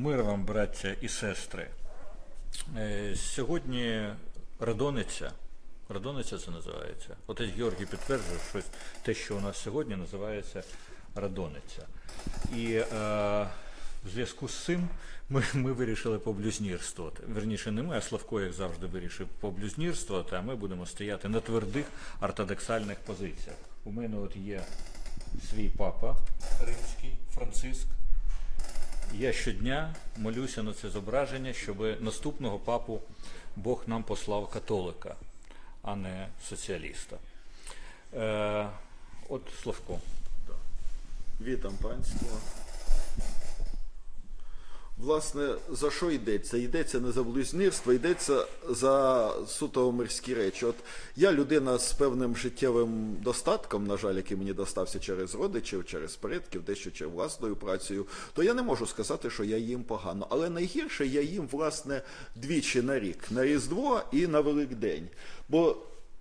Мир вам, браття і сестри. Е, Сьогодні Радониця. Радониця це називається. Отець Георгій підтверджує, що те, що у нас сьогодні називається Радониця. І е, в зв'язку з цим ми, ми вирішили поблюзнірствувати. Верніше, не ми, а Славко, як завжди, вирішив поблюзнірствувати, а ми будемо стояти на твердих ортодоксальних позиціях. У мене от є свій папа римський, Франциск. Я щодня молюся на це зображення, щоб наступного папу Бог нам послав католика, а не соціаліста. Е, от Славко. Вітам панство. Власне, за що йдеться? Йдеться не за блюзнірство, йдеться за суто мирські речі. От я людина з певним життєвим достатком, на жаль, який мені достався через родичів, через предків, дещо чи власною працею, то я не можу сказати, що я їм погано. Але найгірше я їм, власне, двічі на рік, на Різдво і на Великдень. Бо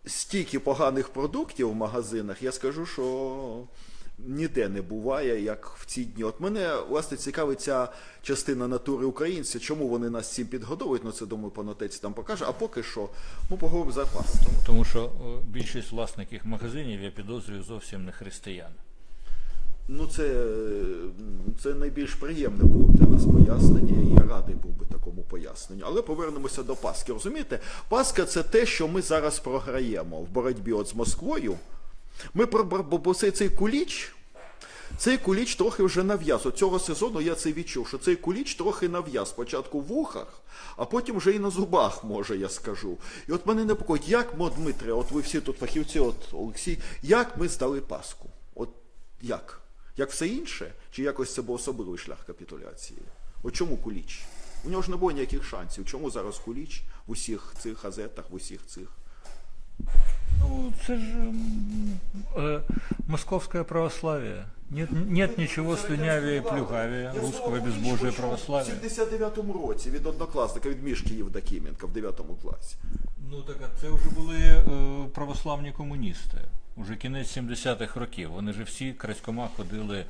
стільки поганих продуктів в магазинах, я скажу, що ніде не буває, як в ці дні. От мене власне цікавить ця частина натури українця, чому вони нас цим підгодовують, ну це думаю, пан отець там покаже. А поки що ми поговоримо за пас. Тому що більшість власників магазинів, я підозрюю, зовсім не християни. Ну, це, це найбільш приємне було б для нас пояснення, і я радий був би такому поясненню. Але повернемося до Пасхи. Розумієте, Пасха це те, що ми зараз програємо в боротьбі от з Москвою. Ми про бо цей, куліч. Цей куліч трохи вже нав'яз. От цього сезону я це відчув, що цей куліч трохи нав'яз. Спочатку в ухах, а потім вже і на зубах, може, я скажу. І от мене непокоїть, як мо, Дмитре, от ви всі тут фахівці, от Олексій, як ми здали Пасху? От як? Як все інше? Чи якось це був особливий шлях капітуляції? От чому куліч? У нього ж не було ніяких шансів. Чому зараз куліч в усіх цих газетах, в усіх цих? Ну, це ж э, московское православие. Нет, нет ничего слюнявее и плюгавее русского безбожия В православия. 79-му році від однокласника, від Мішки Євдокименка в 9 класі. Ну так а це вже були э, православні комуністи. Уже кінець 70-х років. Вони ж всі крадькома ходили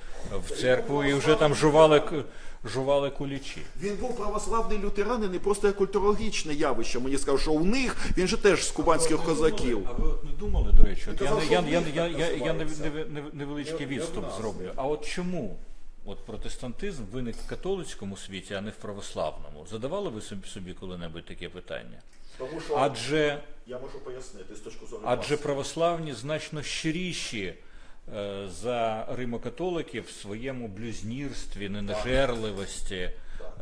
в церкву і вже там жували, к- жували кулічі. Він був православний лютеранин і просто як культурологічне явище. Мені сказав, що у них він же теж з кубанських козаків. А ви от не думали, до речі, от я, я, я, я, я, я невеличкий відступ зроблю. А от чому от протестантизм виник в католицькому світі, а не в православному? Задавали ви собі, собі коли-небудь таке питання? Тому що Адже я можу пояснити з точки зору Адже власне. православні значно щиріші е, за римокатоликів в своєму блюзнірстві, ненажерливості,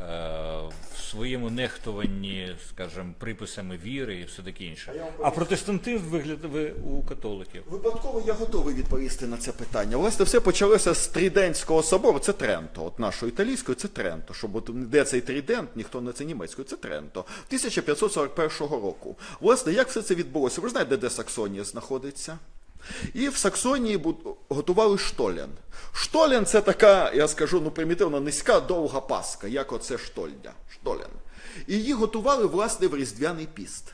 в своєму нехтуванні, скажімо, приписами віри і все таке інше. я вам А протестантизм виглядає у католиків. Випадково я готовий відповісти на це питання. Власне, все почалося з Тридентського собору. Це Тренто. От нашої італійської це Тренто. Щоб от де цей Тридент, ніхто не це німецькою, це Тренто. 1541 року. Власне, як все це відбулося? Ви ж знаєте, де Саксонія знаходиться? І в Саксонії готували штолен. Штолен це така, я скажу, ну примітивно низька, довга паска, як оце штольня. Штолен. І її готували, власне, в Різдвяний піст.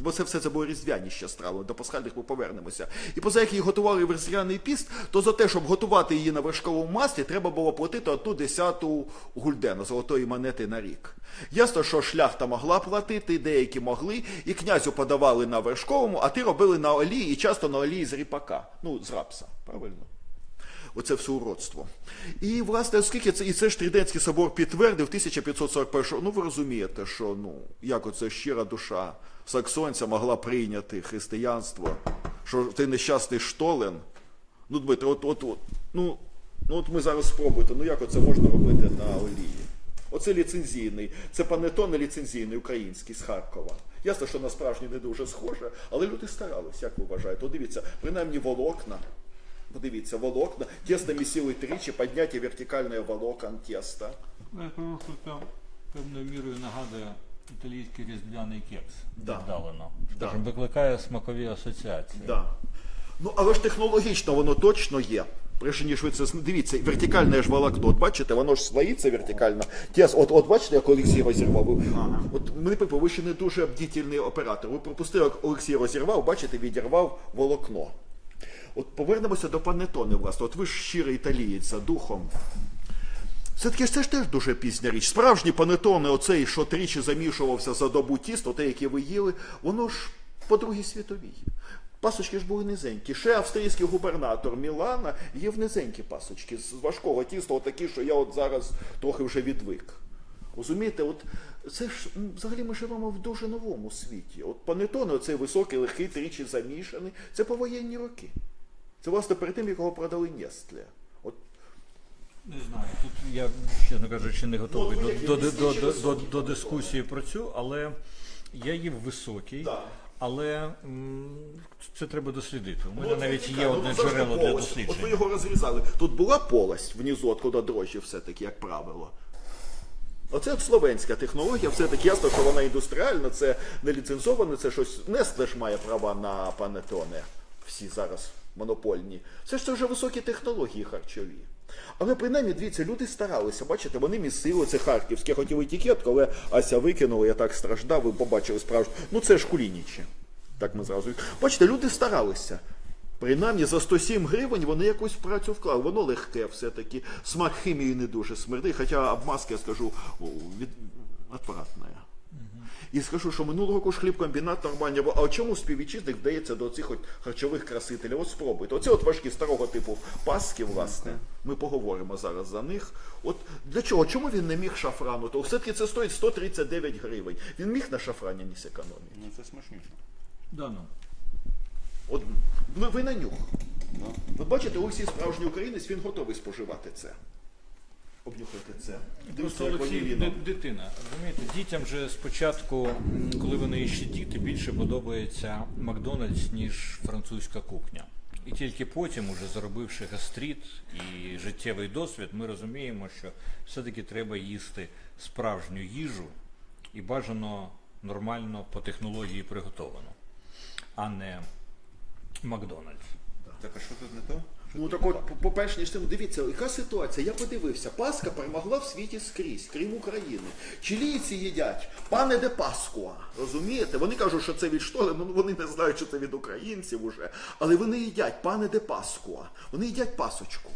Бо це все це були різдвяні ще страви, до пасхальних ми повернемося. І поза як її готували в різдвяний піст, то за те, щоб готувати її на вершковому маслі, треба було платити одну десяту гульдена, золотої монети на рік. Ясно, що шляхта могла платити, деякі могли, і князю подавали на вершковому, а ти робили на олії, і часто на олії з ріпака, ну, з рапса, правильно? Оце все уродство. І, власне, оскільки це і це ж Триденський собор підтвердив 1541 ну ви розумієте, що ну, як оце щира душа саксонця могла прийняти християнство, що ти нещасний штолен. Ну, Дмитро, от, от, от, ну, ну от ми зараз спробуйте, ну як оце можна робити на олії? Оце ліцензійний, це панетон ліцензійний український з Харкова. Ясно, що на не дуже схоже, але люди старались, як ви вважаєте? От дивіться, принаймні волокна. Подивіться, волокна. Тесто місили тричі, підняття вертикальне волокон теста. Я кажу, що це певною мірою нагадує італійський різдвяний кекс. Да. Віддалено. Да. Скажімо, викликає смакові асоціації. Да. Ну, але ж технологічно воно точно є. Прежде ніж ви це дивіться, вертикальне ж волокно, от бачите, воно ж слоїться вертикально. Тес, от, от бачите, як Олексій розірвав. Ви- От типу, ви ще не дуже бдітельний оператор. Ви пропустили, як Олексій розірвав, бачите, відірвав волокно. От повернемося до панетони, власне. От ви ж щирий італієць за духом. Все-таки це ж теж дуже пізня річ. Справжні панетони, оцей, що тричі замішувався за добу тісто, те, яке ви їли, воно ж по Другій світовій. Пасочки ж були низенькі. Ще австрійський губернатор Мілана їв низенькі пасочки з важкого тіста, отакі, що я от зараз трохи вже відвик. Розумієте, от це ж взагалі ми живемо в дуже новому світі. От панетони, оцей високий, легкий, тричі замішаний, це повоєнні роки. Це власне перед тим, як його продали Нестле. От Не знаю. Тут я, чесно кажучи, не готовий Ну, до, до, до, до, до, до дискусії про цю, але я їв високий. Да. Але м, це треба дослідити. У мене Ну, навіть є ну, одне джерело для полость. От ви його розрізали. Тут була полость внизу, от куди дрожжі все-таки, як правило. Оце от словенська технологія, все-таки ясно, що вона індустріальна, це не ліцензоване, це щось. Нестле ж має права на панетоне. Всі зараз монопольні. Це ж це вже високі технології харчові. Але принаймні, дивіться, люди старалися, бачите, вони місили, це харківське, я хотів етикетку, але Ася викинула, я так страждав, ви побачили справжню. Ну це ж кулінічі. Так ми зразу. Бачите, люди старалися. Принаймні за 107 гривень вони якусь працю вклали. Воно легке все-таки. Смак хімії не дуже смердить, хоча обмазка, я скажу, від... отвратна. І скажу, що минулого року ж хлібкомбінат нормальний був. А чому співвітчизник вдається до цих от харчових красителів? От спробуйте. Оце от важкі старого типу паски, власне. Ми поговоримо зараз за них. От для чого? Чому він не міг шафрану? То все-таки це стоїть 139 гривень. Він міг на шафрані ніс економії. Ну це смачніше. Да, ну. От ви, ви на нюх. Ви бачите, Олексій справжній українець, він готовий споживати це. Обнюхати це. Просто Олексій дитина. Розумієте, дітям же спочатку, коли вони ще діти, більше подобається Макдональдс, ніж французька кухня. І тільки потім, уже заробивши гастрит і життєвий досвід, ми розуміємо, що все-таки треба їсти справжню їжу і бажано нормально по технології приготовану, а не Макдональдс. Так а що тут не то? Ну так от, по-перше, ніж тим, дивіться, яка ситуація? Я подивився, Пасха перемогла в світі скрізь, крім України. Чилійці їдять пане де Паскуа. Розумієте? Вони кажуть, що це від штоли, ну вони не знають, що це від українців уже. Але вони їдять пане де Паскуа. Вони їдять пасочку.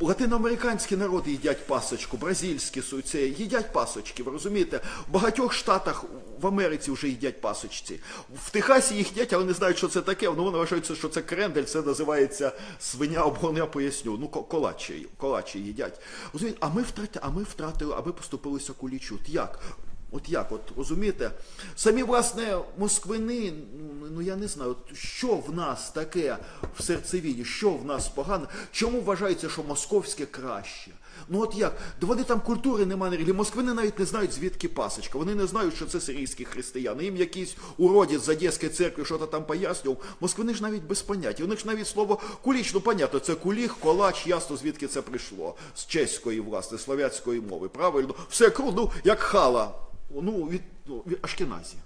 Латиноамериканські народи їдять пасочку, бразильські су- це їдять пасочки, ви розумієте? В багатьох штатах в Америці вже їдять пасочці. В Техасі їх їдять, але не знають, що це таке. Ну, вони вважають, що це крендель, це називається свиня обгон, я поясню. Ну, ко- колачі, колачі їдять. Розумієте, а ми втратили, а ми втратили, а ми поступилися кулічу. От як? От як, от розумієте? Самі власне москвини, ну, ну я не знаю, що в нас таке в серцевіді, що в нас погане, чому вважається, що московське краще? Ну от як? Да вони там культури немає, релігії. Москвини навіть не знають, звідки пасочка. Вони не знають, що це сирійські християни. Їм якийсь уродець з Одеської церкви що-то там пояснював. Москвини ж навіть без поняття. У них ж навіть слово куліч, ну понятно, це куліх, колач, ясно, звідки це прийшло. З чеської, власне, слов'янської мови. Правильно? Все ну, як хала. Ну, від, ну, Ашкеназі.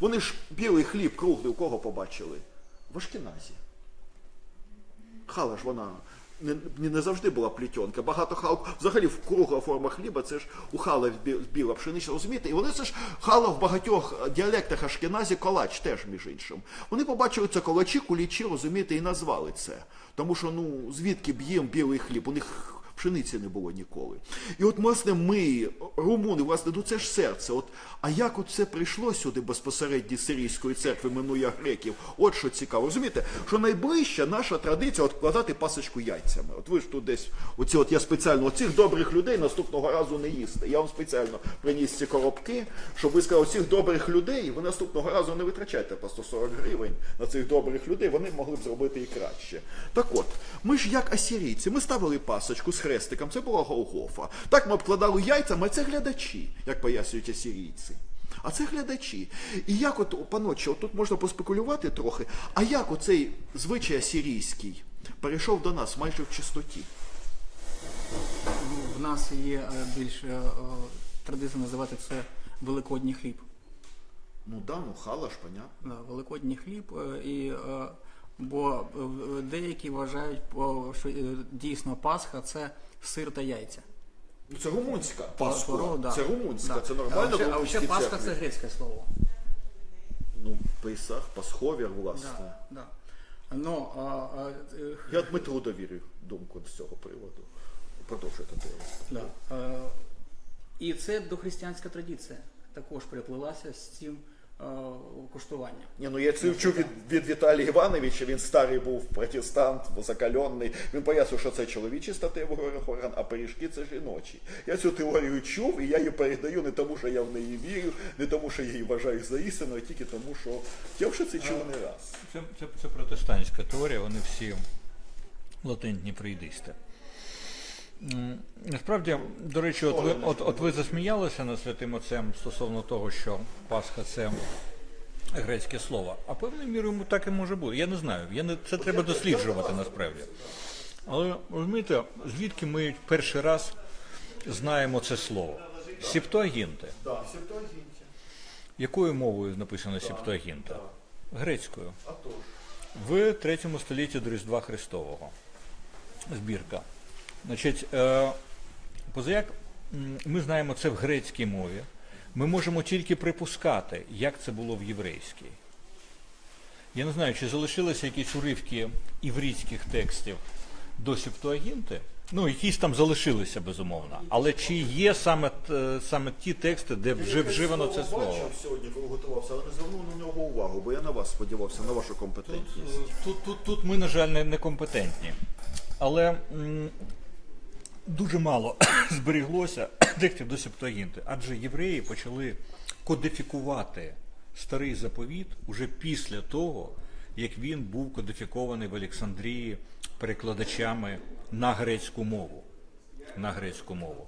Вони ж білий хліб круглий у кого побачили? В Ашкеназі. Хала ж вона не, не, завжди була плітьонка. Багато хал, взагалі в кругла форма хліба, це ж у хала біла пшениця, розумієте? І вони це ж хала в багатьох діалектах Ашкеназі колач теж, між іншим. Вони побачили це колачі, кулічі, розумієте, і назвали це. Тому що, ну, звідки б їм білий хліб? У них пшениці не було ніколи. І от, власне, ми, румуни, власне, ну це ж серце. От, а як от це прийшло сюди безпосередньо сирійської церкви, минує греків? От що цікаво. Розумієте, що найближча наша традиція от вкладати пасочку яйцями. От ви ж тут десь, оці от я спеціально, оцих добрих людей наступного разу не їсти. Я вам спеціально приніс ці коробки, щоб ви сказали, оцих добрих людей, ви наступного разу не витрачайте по 140 гривень на цих добрих людей, вони могли б зробити і краще. Так от, ми ж як асірійці, ми ставили пасочку з хрестиком, це була Голгофа. Так ми обкладали яйцями, а це глядачі, як пояснюють асірійці. А це глядачі. І як от, паночі, от тут можна поспекулювати трохи, а як оцей звичай асірійський перейшов до нас майже в чистоті? В нас є е, більш е, традиція називати це великодній хліб. Ну да, ну хала ж, понятно. Да, Великодній хліб, е, і, бо е, деякі вважають, що е, дійсно Пасха це сир та яйця. Це румунська Пасха. да. Це румунська, Да. це нормально. А румунській Пасха церкві. це грецьке слово. Ну, Пейсах, Пасховір, власне. Да, да. Ну, а, а, е, Я Дмитру довірю думку з цього приводу. Продовжуйте. Да. І це дохристиянська традиція також переплилася з цим е, куштуванням. Ні, ну я це чув від, від Віталія Івановича, він старий був протестант, закальонний. Він пояснив, що це чоловічий статевий орган, а пиріжки це жіночі. Я цю теорію чув, і я її передаю не тому, що я в неї вірю, не тому, що я її вважаю за істину, а тільки тому, що я вже це чув не раз. Це, це, це протестантська теорія, вони всі латентні прийдисти. Насправді, до речі, от ви, от, от ви засміялися над святим отцем стосовно того, що Пасха це грецьке слово. А певною мірою так і може бути. Я не знаю. Я не, це треба досліджувати насправді. Але розумієте, звідки ми перший раз знаємо це слово? Септуагінти. Якою мовою написано Септуагінта? Грецькою. В третьому столітті до Різдва Христового. Збірка. Значить, е, позаяк ми знаємо це в грецькій мові. Ми можемо тільки припускати, як це було в єврейській. Я не знаю, чи залишилися якісь уривки іврійських текстів до Септуагінти. Ну, якісь там залишилися, безумовно. Але чи є саме, саме ті тексти, де вже вживано це слово? Я бачив сьогодні, коли готувався, але не звернув на нього увагу, бо я на вас сподівався, на вашу компетентність. Тут, тут, тут ми, на жаль, не, некомпетентні. Але м, дуже мало зберіглося текстів до Септуагінти, адже євреї почали кодифікувати старий заповіт уже після того, як він був кодифікований в Олександрії перекладачами на грецьку мову. На грецьку мову.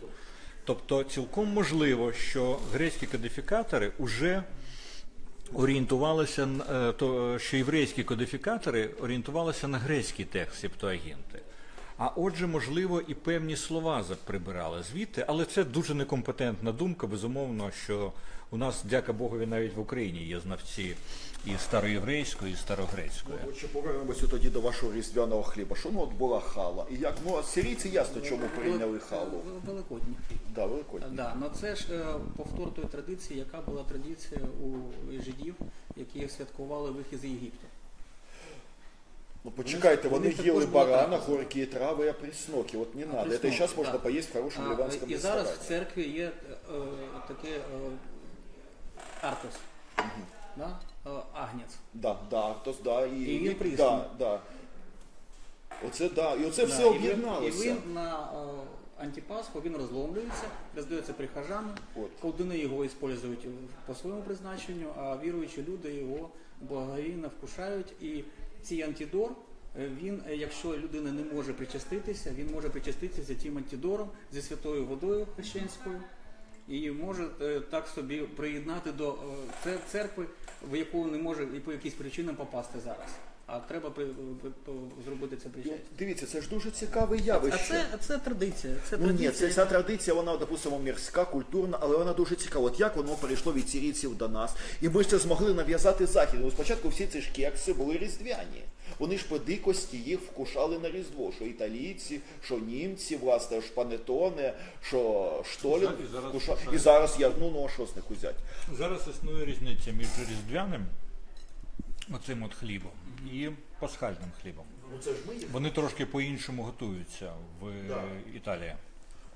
Тобто цілком можливо, що грецькі кодифікатори вже орієнтувалися е, що єврейські кодифікатори орієнтувалися на грецький текст Септуагінти. А отже, можливо, і певні слова прибирали звідти, але це дуже некомпетентна думка. Безумовно, що у нас, дяка Богові, навіть в Україні є знавці і староєврейської, і старогрецької. От ще повернемося тоді до вашого різдвяного хліба. Що ну от була хала? І як ну а сирійці ясно, чому прийняли халу. Вел- Великодній хліб. Да, великодні. Да, ну це ж е, повтор тої традиції, яка була традиція у жидів, які святкували вихід з Єгипту. Ну почекайте, Вони вони їли барана, горькі трави, а присноки. От не надо. Это Присноки, зараз можна поїсти в хорошому А, ливанському І зараз в церкві є е, таке е, артос, да? е, агнець. Да, да, то да, і, І він присний. да, да. Оце да, і оце Да, все об'єдналося. І він на е, антипасху він розломлюється, роздається прихожанам. От. Колдуни його використовують по своєму призначенню, а віруючі люди його благовійно вкушають. І цей антидор, е, він, е, якщо людина не може причаститися, він може причаститися цим антидором зі святою водою хрещенською. І може е, так собі приєднати до церкви, в яку не може і по якійсь причинам попасти зараз. А треба при- зробити це Ну, причастя. Дивіться, це ж дуже цікаве А явище. це, а це традиція. Це Ну ні, традиція. це ця традиція, вона, допустимо, мірська, культурна, але вона дуже цікава. От як воно перейшло від сирійців до нас, і ми ж це змогли нав'язати захід. Ну, спочатку всі ці ж кекси були різдвяні. Вони ж по дикості їх вкушали на Різдво, що італійці, що німці, власне, ж панетоне, що штолін І зараз вкушали. вкушають. І зараз я, ну, ну а що з них узяти? Зараз існує різниця між різдвяним, оцим от хлібом, і пасхальним хлібом. Ну це ж ми їх. Вони трошки по-іншому готуються в Да. Італії.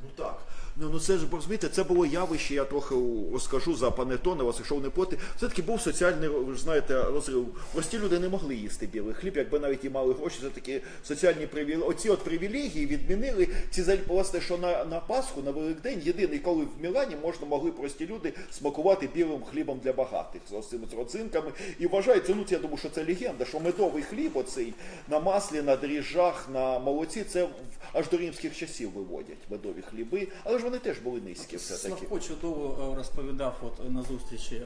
Ну так. Ну, ну це ж розумієте, це було явище, я трохи розкажу за панетоне, вас якщо не проти. Все-таки був соціальний, ви ж знаєте, розрив. Прості люди не могли їсти білий хліб, якби навіть і мали гроші, це такі соціальні привілегії. Оці от привілегії відмінили ці власне, що на, на Пасху, на Великдень, єдиний, коли в Мілані можна могли прості люди смакувати білим хлібом для багатих з цими родзинками. І вважається, ну це я думаю, що це легенда, що медовий хліб оцей на маслі, на дріжджах, на молоці, це аж до римських часів виводять медові хліби, але ж вони теж були низькі. Славко чудово е, розповідав от на зустрічі е,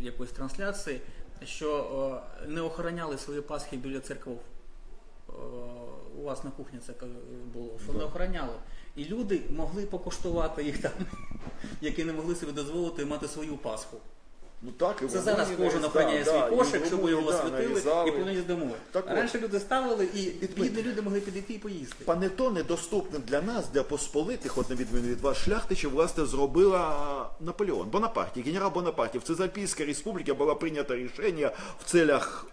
якоїсь трансляції, що е, не охороняли свої пасхи біля церков. У вас на кухні це було, що не охороняли. І люди могли покуштувати їх там, які не могли собі дозволити мати свою пасху. Ну так, і Це вони зараз кожен да, охороняє да, свій і кошик, щоб вони, його да, освятили нарізали. і поніс домой. Так от. Раніше люди ставили і бідні люди могли підійти і поїсти. Пането недоступне для нас, для посполитих, от на відміну від вас, шляхтичів, власне, зробила Наполеон. Бонапарті, генерал Бонапарті. В Цезальпійській республіці було прийнято рішення в целях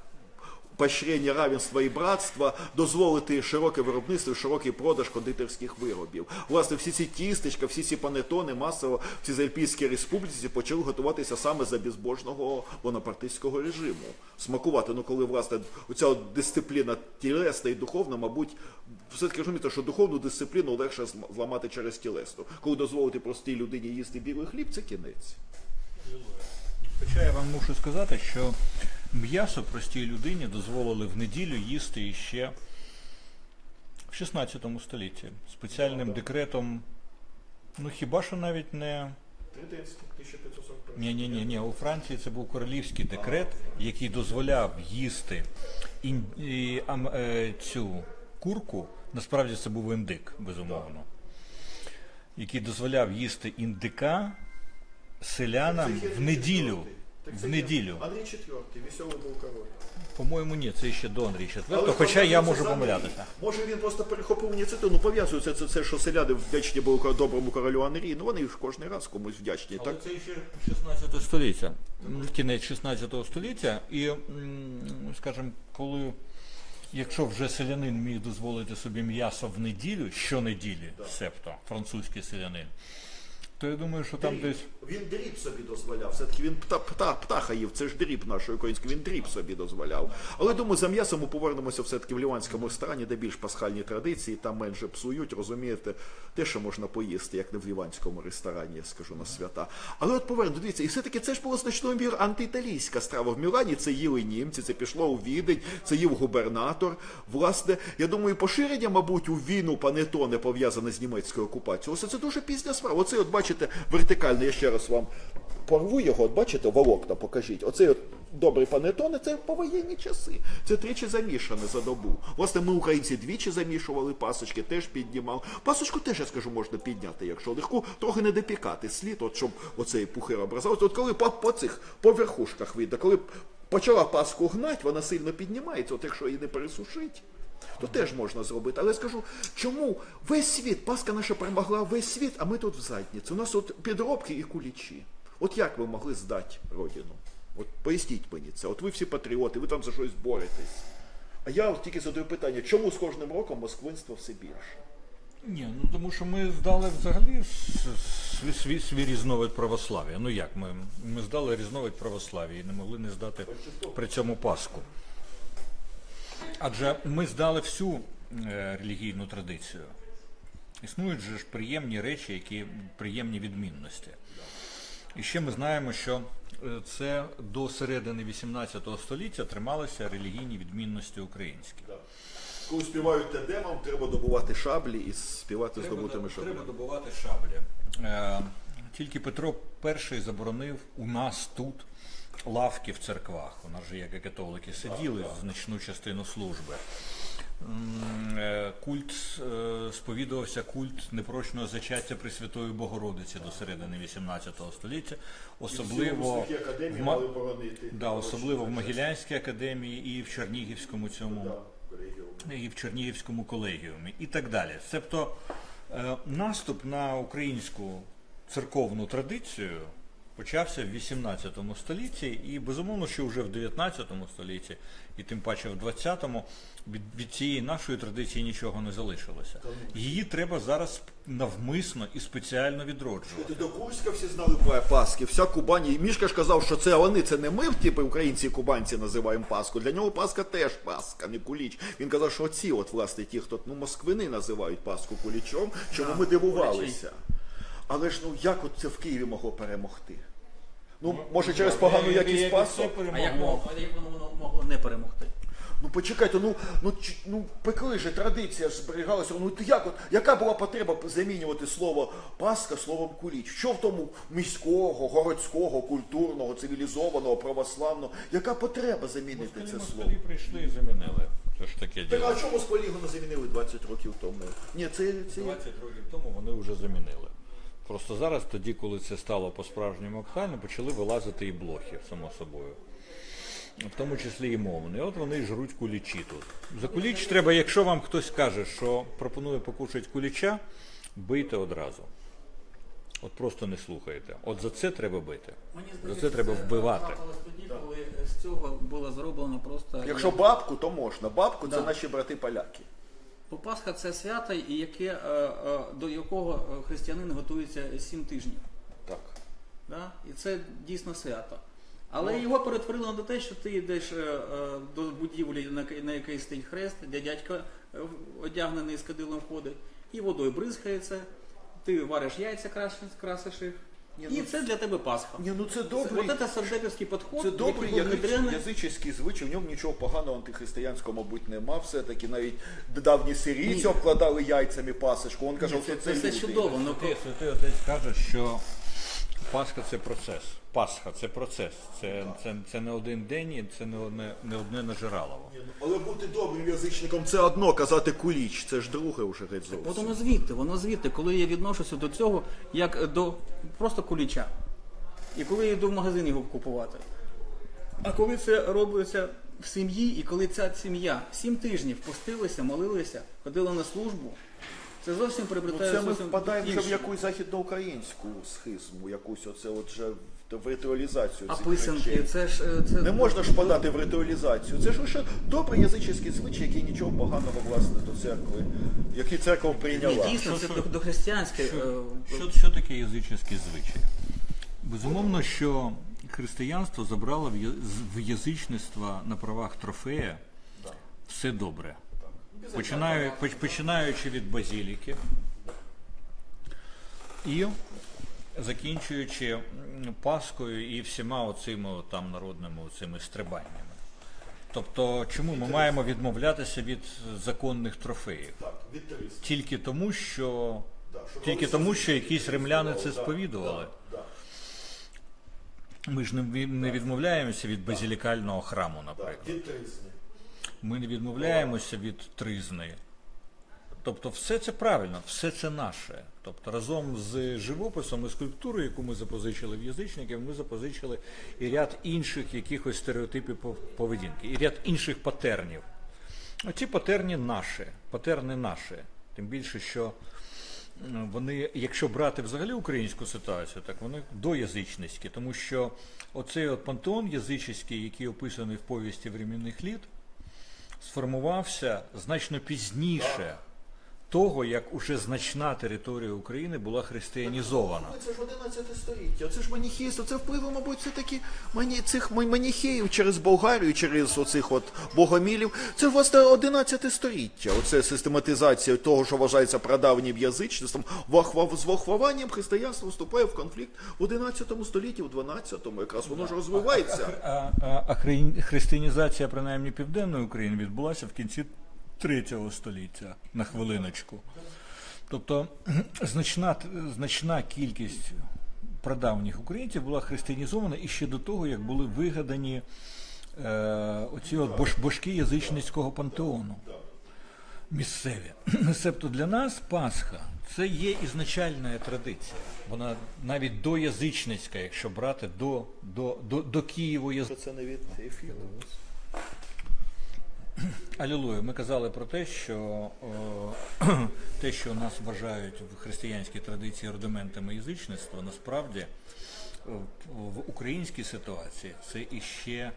поощрення равенства і братства, дозволити широке виробництво, широкий продаж кондитерських виробів. Власне, всі ці тістечка, всі ці панетони масово в цій Зальпійській республіці почали готуватися саме за безбожного бонапартистського режиму. Смакувати, ну коли власне оця дисципліна тілесна і духовна, мабуть, все-таки розумієте, що духовну дисципліну легше зламати через тілесну. Коли дозволити простій людині їсти білий хліб, це кінець. Хоча я вам мушу сказати, що м'ясо простій людині дозволили в неділю їсти іще в 16 столітті спеціальним декретом. Ну хіба що навіть не. Ні, ні, ні, ні. У Франції це був королівський декрет, який дозволяв їсти ін... і, ам, е, цю курку. Насправді це був індик, безумовно. Який дозволяв їсти індика селянам в неділю. В неділю. Андрій IV, веселий був король. По-моєму, ні, це ще до Андрія IV, хоча я можу помилятися. Може він просто перехопив ініціативу, ну пов'язується це, це, що селяни вдячні були доброму королю Анрі, ну вони ж кожен раз комусь вдячні. Але Так? це ще 16 століття, кінець 16 століття, і, скажімо, коли, якщо вже селянин міг дозволити собі м'ясо в неділю, щонеділі, себто французький селянин, то я думаю, що там десь. Він дріб собі дозволяв. Все-таки він пта, пта, птаха їв, це ж дріб нашої української, він дріб собі дозволяв. Але думаю, за м'ясом ми повернемося все-таки в ліванському ресторані, де більш пасхальні традиції, там менше псують, розумієте, те, що можна поїсти, як не в ліванському ресторані, я скажу на свята. Але от повернемо, дивіться, і все-таки це ж було значною мір антиіталійська страва. В Мілані це їли німці, це пішло у Відень, це їв губернатор. Власне, я думаю, поширення, мабуть, у війну панетоне пов'язане з німецькою окупацією. Ось це дуже пізня справа. Оце, от бачите, вертикально, я ще раз вам порву його, от бачите, волокна покажіть. Оцей от добрий панетоне, це повоєнні часи. Це тричі замішане за добу. Власне, ми, українці, двічі замішували пасочки, теж піднімали. Пасочку теж, я скажу, можна підняти, якщо легко, трохи не допікати слід, от щоб оцей пухир образувався. От коли по, по цих, по верхушках видно, коли почала паску гнать, вона сильно піднімається, от якщо її не пересушить. То теж можна зробити. Але скажу, чому весь світ, Пасха наша перемогла весь світ, а ми тут в задніці. У нас от підробки і кулічі. От як ви могли здати родину? От поясніть мені це. От ви всі патріоти, ви там за щось боретесь. А я от тільки задаю питання, чому з кожним роком москвинство все більше? Ні, ну тому що ми здали взагалі свій, свій, свій різновид православ'я. Ну як ми? Ми здали різновид православ'я і не могли не здати при цьому Пасху. Адже ми здали всю е, релігійну традицію. Існують же ж приємні речі, які приємні відмінності. І ще ми знаємо, що е, це до середини 18 століття трималися релігійні відмінності українські. Коли співають те демом, треба добувати шаблі і співати Треба шаблями. добувати шаблі. Е, тільки Петро І заборонив у нас тут лавки в церквах. У нас же, як і католики, сиділи значну частину служби. Е, Культ е, сповідувався культ непрочного зачаття Пресвятої Богородиці до середини 18 століття, особливо в, Ма- да, особливо в Могилянській академії і в Чернігівському цьому і в Чернігівському колегіумі і так далі. Тобто е, наступ на українську церковну традицію почався в 18 столітті, і безумовно, що вже в 19 столітті, і тим паче в 20-му, від, від цієї нашої традиції нічого не залишилося. Її треба зараз навмисно і спеціально відроджувати. До Курська всі знали про Пасхи, вся Кубані. Мішка ж казав, що це вони, це не ми, типу українці і кубанці називаємо Пасху. Для нього Пасха теж Пасха, не куліч. Він казав, що оці, от власне, ті, хто ну москвини називають Пасху кулічом, чому ми дивувалися. Але ж ну як от це в Києві могло перемогти? Ну, може, через погану якість пасок? А як, могло, воно, могло не перемогти? Ну почекайте, ну ну ну пекли же традиція ж зберігалася. Ну як от яка була потреба замінювати слово Пасха словом куліч? Що в тому міського, городського, культурного, цивілізованого, православного? Яка потреба замінити це слово? Москалі прийшли і замінили. Це ж таке Так діло. а чому з полігону замінили 20 років тому? Ні, це, це 20 років тому вони вже замінили. Просто зараз, тоді, коли це стало по-справжньому актуально, почали вилазити і блохи, само собою. В тому числі і мовні. От вони й жруть кулічі тут. За куліч треба, якщо вам хтось каже, що пропонує покушати куліча, бийте одразу. От просто не слухайте. От за це треба бити. Мені За це треба вбивати. тоді, коли з цього було зроблено просто. Якщо бабку, то можна. Бабку це наші брати поляки. Бо Пасха це свято, яке, е, е, до якого е, християнин готується сім тижнів. Так. Да? І це дійсно свято. Але його перетворило на те, що ти йдеш до будівлі, на, якій стоїть хрест, де дядько одягнений з кадилом ходить, і водою бризкається, ти вариш яйця, красиш їх. Ні, і ну це для тебе Пасха. Ні, ну це Це, добрий. от це сардепівський підход, Це добрий який був язич, язичний звичай, в ньому нічого поганого антихристиянського, мабуть, нема. Все-таки навіть давні сирійці Ні. обкладали яйцями пасочку. Він каже, що це- це, Це все люди. чудово. Ну, Ти, ти отець каже, що Пасха це процес. Пасха це процес. Це, це, це не один день і це не одне, не одне нажиралово. Але бути добрим язичником це одно, казати куліч, це ж друге вже геть От воно звідти, воно звідти, коли я відношуся до цього як до просто куліча. І коли я йду в магазин його купувати. А коли це робиться в сім'ї, і коли ця сім'я сім тижнів постилися, молилися, ходила на службу, це зовсім Ну, це ми зовсім впадаємо вже в інше. якусь західноукраїнську схизму, якусь оце от вже в ритуалізацію А цих писанки, речей. це ж е, це Не можна ж впадати в ритуалізацію. Це ж лише добрий язичний звичай, який нічого поганого власне до церкви, який церква Ні, прийняла. дійсно, це до, до християнське. е, Що, що таке язичний звичай? Безумовно, що християнство забрало в я- з- в язичництво на правах трофея все добре. Починаю, починаючи від базіліки і закінчуючи Паскою і всіма оцими там народними оцими стрибаннями. Тобто, чому ми маємо відмовлятися від законних трофеїв? Тільки тому, що тільки тому, що якісь римляни це сповідували. Ми ж не відмовляємося від базілікального храму, наприклад. Ми не відмовляємося від тризни. Тобто, все це правильно, все це наше. Тобто, разом з живописом і скульптурою, яку ми запозичили в язичників, ми запозичили і ряд інших якихось стереотипів пов- поведінки, і ряд інших патернів. Оці патерні наші, патерни наші. Тим більше, що вони, якщо брати взагалі українську ситуацію, так вони доязичницькі, тому що оцей от пантеон язичницький, який описаний в повісті временних літ, сформувався значно пізніше того, як уже значна територія України була християнізована. Це ж 11 століття, це ж маніхейство, це впливи, мабуть, все таки мані, цих ма- маніхеїв через Болгарію, через оцих от богомілів. Це ж власне 11 століття. Оце систематизація того, що вважається прадавнім язичництвом. Вахва- З вахваванням християнство вступає в конфлікт в 11 столітті, в 12-му. Якраз воно ж розвивається. А, а, а хри- християнізація, принаймні південної України, відбулася в кінці третього століття на хвилиночку. Тобто значна, значна кількість прадавніх українців була християнізована і ще до того, як були вигадані е, оці от бош, божки язичницького пантеону. Місцеві. Себто для нас Пасха це є ізначальна традиція. Вона навіть доязичницька, якщо брати до, до, до, до Києво Це не від ефіру. Алілуя. Ми казали про те, що о, те, що нас вважають в християнській традиції рудиментами язичництва, насправді в, українській ситуації це іще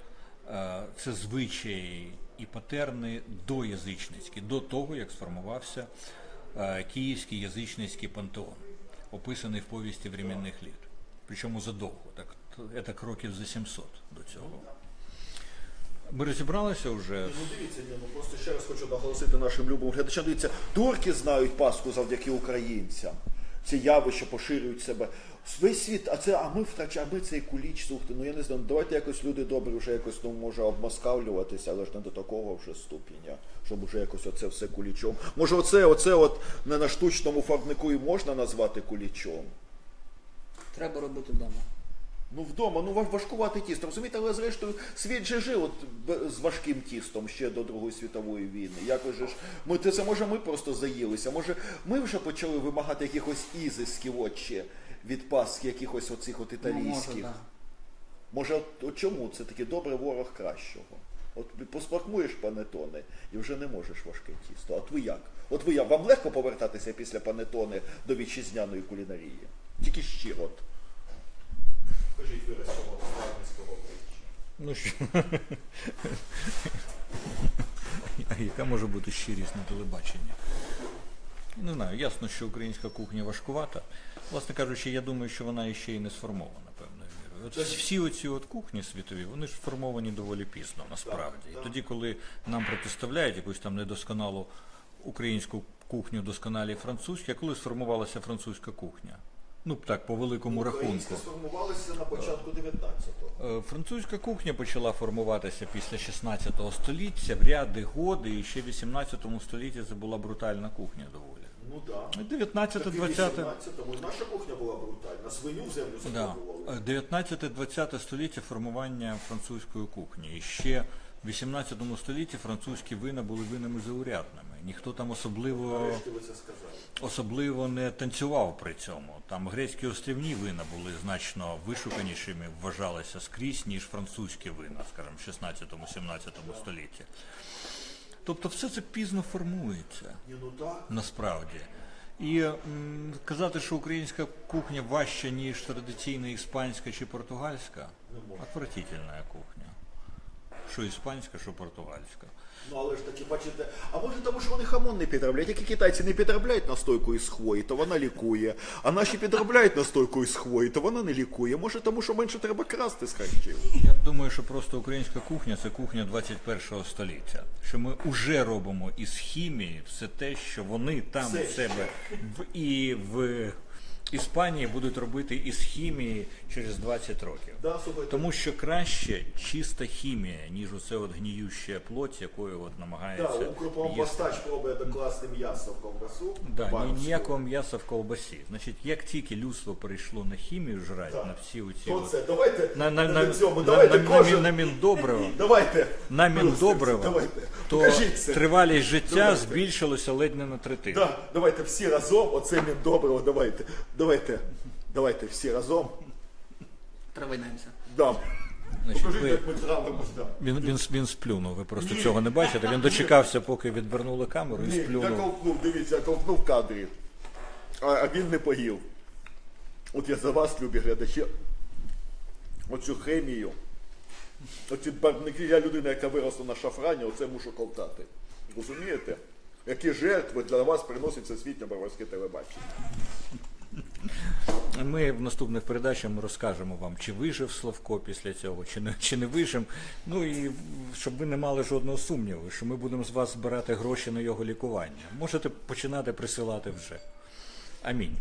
е, це звичаї і патерни доязичницькі, до того, як сформувався е, київський язичницький пантеон, описаний в повісті временних літ. Причому задовго, так, це років за 700 до цього. Ми розібралися вже Ну дивіться, ні, ну просто ще раз хочу наголосити нашим любим глядачам. Дивіться, турки знають Пасху завдяки українцям. Ці явища поширюють себе. Весь світ, а це, а ми втрачаємо, а ми цей куліч, слухайте, ну я не знаю, ну, давайте якось люди добрі вже якось ну, може обмаскавлюватися, але ж не до такого вже ступеня, щоб вже якось оце все кулічом. Може, оце, оце от не на штучному фарбнику і можна назвати кулічом. Треба робити вдома. Ну вдома, ну важ- важкувати тісто, розумієте, але зрештою світ же жив от з важким тістом ще до Другої світової війни. Якось же ж ми це, це може ми просто заїлися. Може, ми вже почали вимагати якихось ізисків от ще від Пасхи, якихось оцих от Ну, може, італійських. да. Може, от, от чому це таки добрий ворог кращого? От посмакуєш панетони і вже не можеш важке тісто. От ви як? От ви як? Вам легко повертатися після панетони до вітчизняної кулінарії? Тільки щиро. От. Кажіть ви з того українського обличчя. Ну що? А яка може бути щирість на телебаченні? Не знаю, ясно, що українська кухня важкувата. Власне кажучи, я думаю, що вона ще й не сформована певною мірою. От всі оці от кухні світові, вони ж сформовані доволі пізно, насправді. І тоді, коли нам протиставляють якусь там недосконалу українську кухню, досконалі французьку, а коли сформувалася французька кухня? Ну так, по великому рахунку. Українська сформувалася на початку 19-го. Е, Французька кухня почала формуватися після 16 століття, в ряди годи, і ще в 18 столітті це була брутальна кухня доволі. Ну так. 19 Так 20 18-му і наша кухня була брутальна. Свиню в землю Да. закопували. 19-20 століття формування французької кухні. І ще в 18 столітті французькі вина були винами заурядними. Ніхто там особливо, особливо не танцював при цьому. Там грецькі острівні вина були значно вишуканішими, вважалися скрізь, ніж французькі вина, скажімо, в 16-17 столітті. Тобто все це пізно формується ну насправді. І м, казати, що українська кухня важча, ніж традиційна іспанська чи португальська, отвратительна кухня. Що іспанська, що португальська. Ну але ж таки, бачите, а може тому, що вони хамон не підробляють. Які китайці не підробляють настойку із хвої, то вона лікує. А наші підробляють настойку із хвої, то вона не лікує. Може тому, що менше треба красти з харчів. Я думаю, що просто українська кухня це кухня 21 століття. Що ми вже робимо із хімії все те, що вони там у себе в і в Іспанії будуть робити із хімії через 20 років. Да. Тому що краще чиста хімія, ніж оце от гніюща плоть, якою от Да, намагається укропом їсти. постач пробує докласти м'ясо в ковбасу. Да, ні, ніякого м'яса в колбасі. Значить, як тільки людство перейшло на хімію жрати, Так. на всі оці То от- давайте на, на, на, на, цьому, на, давайте на, кожен... на, на Міндобриво, Давайте. на Міндобриво, Давайте. то Покажіть це. тривалість життя Давайте. збільшилося ледь не на третину. Да, давайте всі разом, оце мені доброго, давайте. Давайте. Давайте всі разом. Травинаємося. Да. Значить, Покажіть, ви- як ми травимось. Да. Він, він, він сплюнув, ви просто цього не бачите. Він дочекався, поки відвернули камеру і Ні, я сплюнув. ковтнув, дивіться, я ковтнув в кадрі. А, а він не поїв. От я за вас, любі глядачі, оцю хемію, оці барвники, я людина, яка виросла на шафрані, оце мушу ковтати. Розумієте? Які жертви для вас приносить всесвітнє баварське телебачення? Ми в наступних передачах розкажемо вам, чи вижив Славко після цього, чи не, чи не вижив. Ну і щоб ви не мали жодного сумніву, що ми будемо з вас збирати гроші на його лікування. Можете починати присилати вже. Амінь.